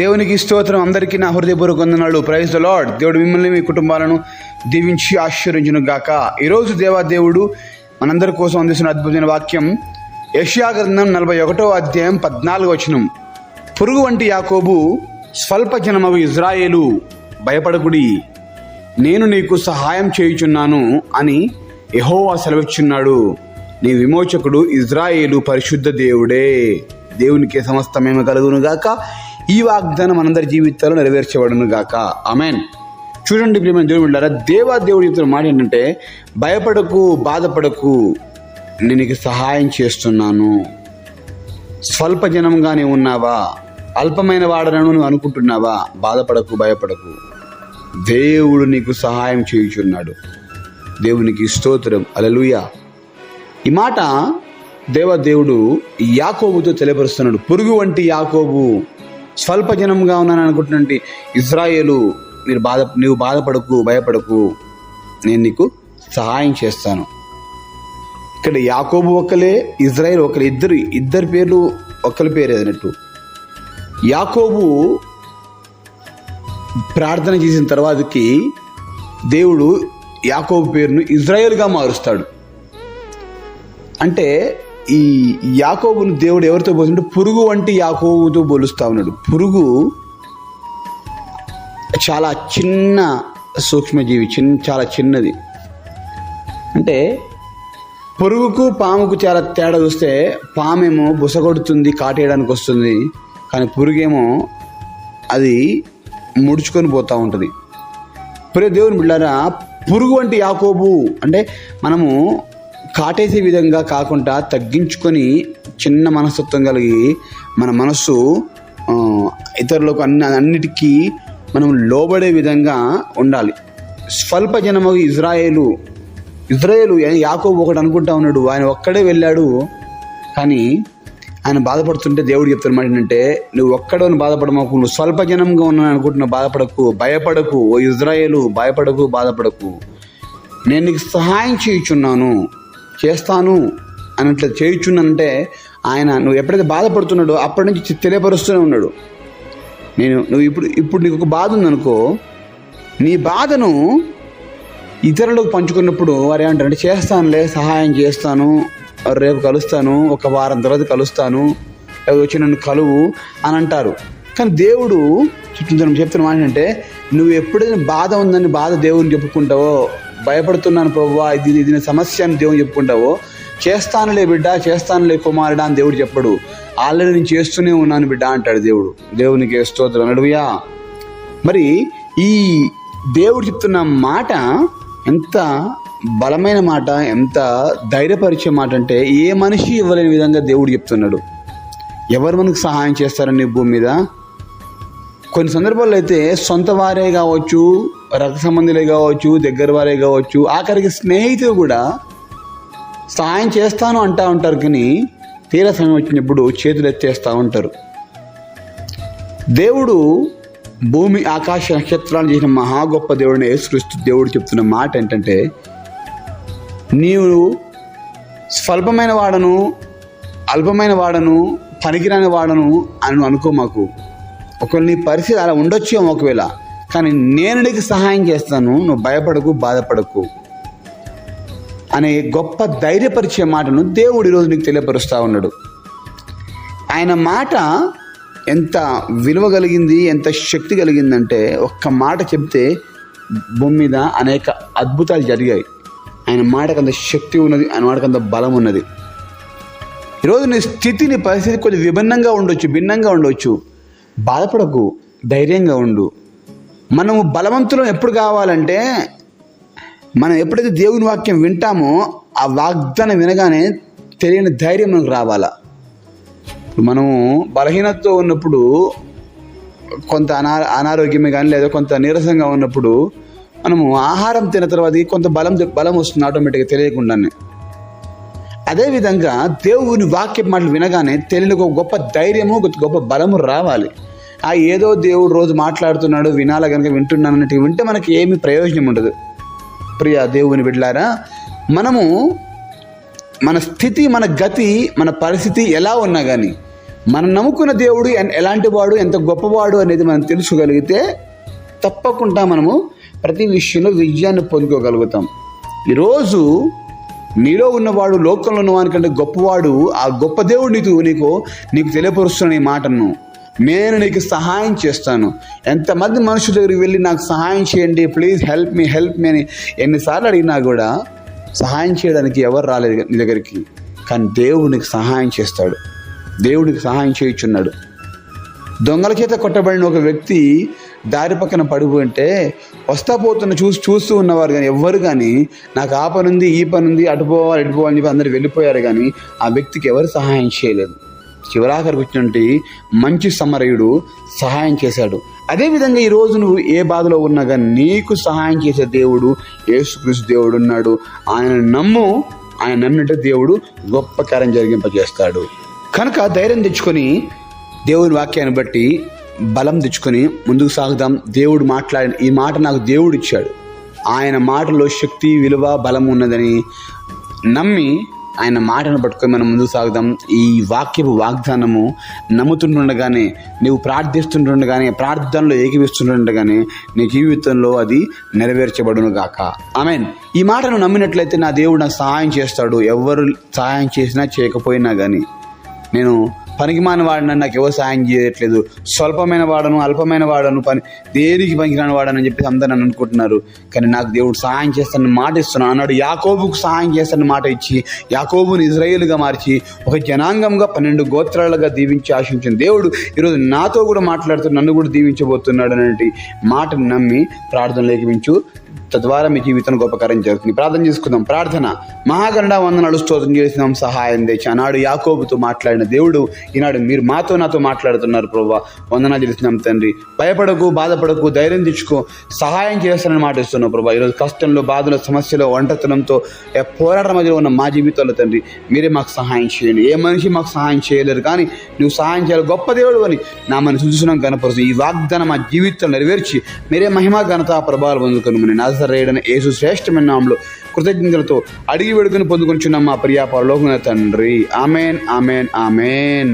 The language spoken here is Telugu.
దేవునికి స్తోత్రం. అందరికీ నా హృదయపూర్వక వందనాలు. ప్రైజ్ ద లార్డ్ దేవుడు మిమ్మల్ని మీ కుటుంబాలను దీవించి ఆశీర్వించును గాక ఈరోజు దేవా దేవుడు మనందరి కోసం అందిస్తున్న అద్భుతమైన వాక్యం యష్యా గ్రంథం నలభై ఒకటో అధ్యాయం పద్నాలుగు వచనం. పురుగు వంటి యాకోబు స్వల్ప జనమగు ఇజ్రాయేలు భయపడకుడి. నేను నీకు సహాయం చేయుచున్నాను అని యహోవా సెలవిచ్చున్నాడు. నీ విమోచకుడు ఇజ్రాయేలు పరిశుద్ధ దేవుడే. దేవునికి సమస్తమేమ కలుగును గాక ఈ వాగ్దానం మనందరి జీవితాల్లో నెరవేర్చబడును గాక ఆమెన్. చూడండి ప్రియమైన దేవుడు బిడ్డలారా, దేవా దేవుడు చెప్తున్న మాట ఏంటంటే భయపడకు బాధపడకు నేను నీకు సహాయం చేస్తున్నాను. స్వల్ప జనంగానే ఉన్నావా? అల్పమైన వాడనను నువ్వు అనుకుంటున్నావా? బాధపడకు భయపడకు. దేవుడు నీకు సహాయం చేయుచున్నాడు. దేవునికి స్తోత్రం. అలలుయ ఈ మాట దేవదేవుడు యాకోబుతో తెలియపరుస్తున్నాడు. పురుగు వంటి యాకోబు. స్వల్ప జనంగా ఉన్నాను అనుకుంటున్నటువంటి ఇజ్రాయేలు మీరు బాధ నీవు బాధపడకు భయపడకు నేను నీకు సహాయం చేస్తాను. ఇక్కడ యాకోబు ఒకలే ఇజ్రాయేల్ ఒకరు ఇద్దరు ఇద్దరు పేర్లు ఒకరి పేరు అన్నట్టు. యాకోబు ప్రార్థన చేసిన తర్వాతకి దేవుడు యాకోబు పేరును ఇజ్రాయేల్గా మారుస్తాడు. అంటే ఈ యాకోబును దేవుడు ఎవరితో పోతుంటే పురుగు వంటి యాకోబుతో పోలుస్తా ఉన్నాడు. పురుగు చాలా చిన్న సూక్ష్మజీవి చిన్న చాలా చిన్నది. అంటే పురుగుకు పాముకు చాలా తేడా చూస్తే పామేమో బుసగొడుతుంది కాటేయడానికి వస్తుంది. కానీ పురుగేమో అది ముడుచుకొని పోతూ ఉంటుంది. ప్రియ దేవుని బిళ్ళారా పురుగు వంటి యాకోబు అంటే మనము కాటేసే విధంగా కాకుండా తగ్గించుకొని చిన్న మనస్తత్వం కలిగి మన మనస్సు ఇతరులకు అన్ని అన్నిటికీ మనం లోబడే విధంగా ఉండాలి. స్వల్ప జనము ఇజ్రాయేలు ఇజ్రాయేలు యాకోబు ఒకటి అనుకుంటా ఉన్నాడు ఆయన ఒక్కడే వెళ్ళాడు కానీ ఆయన బాధపడుతుంటే దేవుడు చెప్తున్నమాట ఏంటంటే నువ్వు ఒక్కడని బాధపడమాకు నువ్వు స్వల్ప జనంగా ఉన్నాను అనుకుంటున్నావు బాధపడకు భయపడకు ఓ ఇజ్రాయేలు భయపడకు బాధపడకు. నేను నీకు సహాయం చేయుచున్నాను చేస్తాను అన్నట్లు చేయుచున్నానంటే ఆయన నువ్వు ఎప్పుడైతే బాధపడుతున్నాడో అప్పటి నుంచి తెలియపరుస్తూనే ఉన్నాడు. నేను నువ్వు ఇప్పుడు ఇప్పుడు నీకు ఒక బాధ ఉందనుకో నీ బాధను ఇతరులకు పంచుకున్నప్పుడు వారు ఏమంటారంటే చేస్తానులే సహాయం చేస్తాను రేపు కలుస్తాను ఒక వారం తర్వాత కలుస్తాను వచ్చి నన్ను కలువు అని అంటారు. కానీ దేవుడు చుట్టూ చెప్తున్న మాట ఏంటంటే నువ్వు ఎప్పుడైనా బాధ ఉందని బాధ దేవుడిని చెప్పుకుంటావో భయపడుతున్నాను ప్రభువా ఇది ఇది సమస్య అని దేవుడు చెప్పుకుంటావో? చేస్తానులే బిడ్డ చేస్తానులే కుమారుడా అని దేవుడు చెప్పడు. ఆల్రెడీ నేను చేస్తూనే ఉన్నాను బిడ్డ అంటాడు దేవుడు. దేవునికి స్తోత్రం. అడుగుయా మరి ఈ దేవుడు చెప్తున్న మాట ఎంత బలమైన మాట ఎంత ధైర్యపరిచే మాట అంటే ఏ మనిషి ఇవ్వలేని విధంగా దేవుడు చెప్తున్నాడు. ఎవరు మనకు సహాయం చేస్తారండి భూమి మీద? కొన్ని సందర్భాల్లో అయితే సొంత వారే కావచ్చు రక్త సంబంధులే కావచ్చు దగ్గర వారే కావచ్చు ఆఖరికి స్నేహితులు కూడా సహాయం చేస్తాను అంటా ఉంటారు కానీ తీర సమయం వచ్చినప్పుడు చేతులు ఎత్తేస్తూ ఉంటారు. దేవుడు భూమి ఆకాశ నక్షత్రాలు చేసిన మహా గొప్ప దేవుడిని యేసుక్రీస్తు దేవుడు చెప్తున్న మాట ఏంటంటే నీవు స్వల్పమైన వాడను అల్పమైన వాడను పనికిరాని వాడను అని అనుకో మాకు. ఒకవేళ నీ పరిస్థితి అలా ఉండొచ్చేమో ఒకవేళ. కానీ నేను నీకు సహాయం చేస్తాను నువ్వు భయపడకు బాధపడకు అనే గొప్ప ధైర్యపరిచే మాటను దేవుడు ఈరోజు నీకు తెలియపరుస్తూ ఉన్నాడు. ఆయన మాట ఎంత విలువ కలిగింది ఎంత శక్తి కలిగిందంటే ఒక్క మాట చెప్తే భూమి మీద అనేక అద్భుతాలు జరిగాయి. ఆయన మాటకు అంత శక్తి ఉన్నది ఆయన మాటకు అంత బలం ఉన్నది. ఈరోజు నీ స్థితిని పరిస్థితి కొద్దిగా విభిన్నంగా ఉండొచ్చు భిన్నంగా ఉండొచ్చు. బాధపడకు ధైర్యంగా ఉండు. మనము బలవంతులం ఎప్పుడు కావాలంటే మనం ఎప్పుడైతే దేవుని వాక్యం వింటామో ఆ వాగ్దానం వినగానే తెలియని ధైర్యం మనకు రావాలా? మనము బలహీనతతో ఉన్నప్పుడు కొంత అనా అనారోగ్యమే కానీ లేదా కొంత నీరసంగా ఉన్నప్పుడు మనము ఆహారం తిన్న తర్వాత కొంత బలం బలం వస్తుంది ఆటోమేటిక్గా తెలియకుండానే. అదేవిధంగా దేవుని వాక్య మాటలు వినగానే తెలియని ఒక గొప్ప ధైర్యము గొప్ప బలము రావాలి. ఆ ఏదో దేవుడు రోజు మాట్లాడుతున్నాడు వినాల కనుక వింటున్నాను అన్నట్టు వింటే మనకి ఏమి ప్రయోజనం ఉండదు. ప్రియ దేవుని బిడ్డలారా మనము మన స్థితి మన గతి మన పరిస్థితి ఎలా ఉన్నా కానీ మనం నమ్ముకున్న దేవుడు ఎన్- ఎలాంటి వాడు ఎంత గొప్పవాడు అనేది మనం తెలుసుకోగలిగితే తప్పకుండా మనము ప్రతి విషయంలో విజయాన్ని పొందుకోగలుగుతాం. ఈరోజు నీలో ఉన్నవాడు లోకంలో ఉన్నవానికంటే గొప్పవాడు ఆ గొప్ప దేవుడు నీకు నీకు నీకు తెలియపరుస్తున్న ఈ మాటను నేను నీకు సహాయం చేస్తాను. ఎంతమంది మనుషుల దగ్గరికి వెళ్ళి నాకు సహాయం చేయండి please help me help me అని ఎన్నిసార్లు అడిగినా కూడా సహాయం చేయడానికి ఎవరు రాలేదు నీ దగ్గరికి. కానీ దేవుడికి సహాయం చేస్తాడు. దేవుడికి సహాయం చేయుచున్నాడు. దొంగల చేత కొట్టబడిన ఒక వ్యక్తి దారి పక్కన పడిపోయింటే వస్తా పోతున్న చూసి చూస్తూ ఉన్నవారు కానీ ఎవ్వరు కానీ నాకు ఆ పని ఉంది ఈ పని ఉంది అటు పోవాలి ఇటు పోవాలని చెప్పి అందరు వెళ్ళిపోయారు కానీ ఆ వ్యక్తికి ఎవరు సహాయం చేయలేదు. చివరాఖరికి వచ్చినటువంటి మంచి సమరయుడు సహాయం చేశాడు. అదేవిధంగా ఈరోజు నువ్వు ఏ బాధలో ఉన్నా కానీ నీకు సహాయం చేసే దేవుడు యేసుక్రీస్తు దేవుడు ఉన్నాడు. ఆయన నమ్ము ఆయన నమ్మినట్టు దేవుడు గొప్ప కార్యం జరిగింపజేస్తాడు. కనుక ధైర్యం తెచ్చుకొని దేవుని వాక్యాన్ని బట్టి బలం తెచ్చుకొని ముందుకు సాగుదాం. దేవుడు మాట్లాడిన ఈ మాట నాకు దేవుడు ఇచ్చాడు. ఆయన మాటలో శక్తి విలువ బలం ఉన్నదని నమ్మి ఆయన మాటను పట్టుకొని మనం ముందుకు సాగుదాం. ఈ వాక్యపు వాగ్దానము నమ్ముతుంటుండగానే నీవు ప్రార్థిస్తుంటుండగానే ప్రార్థనలో ఏకీవిస్తుండగానే నీ జీవితంలో అది నెరవేర్చబడును గాక. ఆమెన్. ఈ మాటను నమ్మినట్లయితే నా దేవుడు నాకు సహాయం చేస్తాడు. ఎవరు సహాయం చేసినా చేయకపోయినా కానీ నేను పనికిమాని వాడిన నాకు ఎవరు సాయం చేయట్లేదు. స్వల్పమైన వాడను అల్పమైన వాడను పని దేనికి పనికిరాని వాడని చెప్పి అందరూ నన్ను అనుకుంటున్నారు. కానీ నాకు దేవుడు సహాయం చేస్తానని మాట ఇస్తున్నాను అన్నాడు యాకోబుకు సహాయం చేస్తానని మాట ఇచ్చి యాకోబుని ఇజ్రాయేల్గా మార్చి ఒక జనాంగంగా పన్నెండు గోత్రాలుగా దీవించి ఆశించిన దేవుడు ఈరోజు నాతో కూడా మాట్లాడుతూ నన్ను కూడా దీవించబోతున్నాడు అనేటి మాటను నమ్మి ప్రార్థన లేఖించు తద్వారా మీ జీవితం గొప్పకరం జరుగుతుంది. ప్రార్థన చేసుకుందాం. ప్రార్థన. మహాగండ వందనాలు స్తోత్రం చేసినాం సహాయం తెచ్చి ఆనాడు యాకోబుతో మాట్లాడిన దేవుడు ఈనాడు మీరు మాతో నాతో మాట్లాడుతున్నారు ప్రభా. వందనాలు చేస్తున్నాం తండ్రి. భయపడకు బాధపడకు ధైర్యం తెచ్చుకో. సహాయం చేస్తానని మాట ఇస్తున్నావు ప్రభా. ఈరోజు కష్టంలో బాధలో సమస్యలో ఒంటతనంతో ఏ పోరాటం మధ్యలో ఉన్న మా జీవితాల్లో తండ్రి మీరే మాకు సహాయం చేయండి. ఏ మనిషి మాకు సహాయం చేయలేరు కానీ నువ్వు సహాయం చేయాలి. గొప్ప దేవుడు అని నా మన చూస్తున్నాం కనపరుచు ఈ వాగ్దానం మా జీవితంలో నెరవేర్చి మీరే మహిమా ఘనత ప్రభావాలు పొందుకొని నాజరేడని యేసు శ్రేష్టమైన నామంలో కృతజ్ఞతలతో అడిగి వెడుకుని పొందుకొనిచున్నాం మా ప్రియా పరలోకన తండ్రి. Amen amen amen.